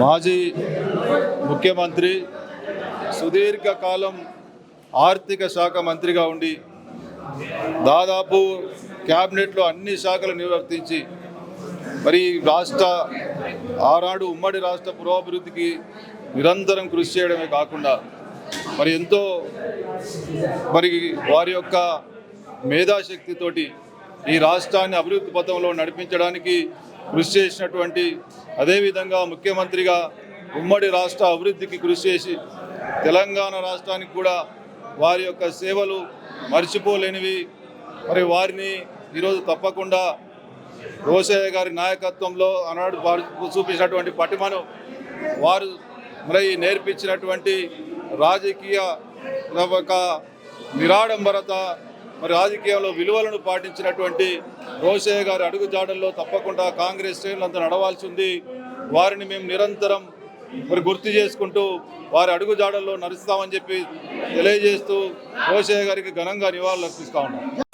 మాజీ ముఖ్యమంత్రి సుదీర్ఘకాలం ఆర్థిక శాఖ మంత్రిగా ఉండి దాదాపు క్యాబినెట్లో అన్ని శాఖలు నిర్వర్తించి మరి రాష్ట్ర ఆనాడు ఉమ్మడి రాష్ట్ర పురోభివృద్ధికి నిరంతరం కృషి చేయడమే కాకుండా మరి ఎంతో మరి వారి యొక్క మేధాశక్తితోటి ఈ రాష్ట్రాన్ని అభివృద్ధి పథంలో నడిపించడానికి కృషి చేసినటువంటి అదేవిధంగా ముఖ్యమంత్రిగా ఉమ్మడి రాష్ట్ర అభివృద్ధికి కృషి చేసి తెలంగాణ రాష్ట్రానికి కూడా వారి యొక్క సేవలు మర్చిపోలేనివి. మరి వారిని ఈరోజు తప్పకుండా రోసయ్య గారి నాయకత్వంలో ఆనాడు చూపించినటువంటి పటిమను వారు మరి నేర్పించినటువంటి రాజకీయ ఒక నిరాడంబరత మరి రాజకీయంలో విలువలను పాటించినటువంటి రోషయ్య గారి అడుగుజాడల్లో తప్పకుండా కాంగ్రెస్ శ్రేణులంతా నడవాల్సి ఉంది. వారిని మేము నిరంతరం మరి గుర్తు చేసుకుంటూ వారి అడుగుజాడల్లో నడుస్తామని చెప్పి తెలియజేస్తూ రోషయ్య గారికి ఘనంగా నివాళులు అర్పిస్తా ఉన్నాం.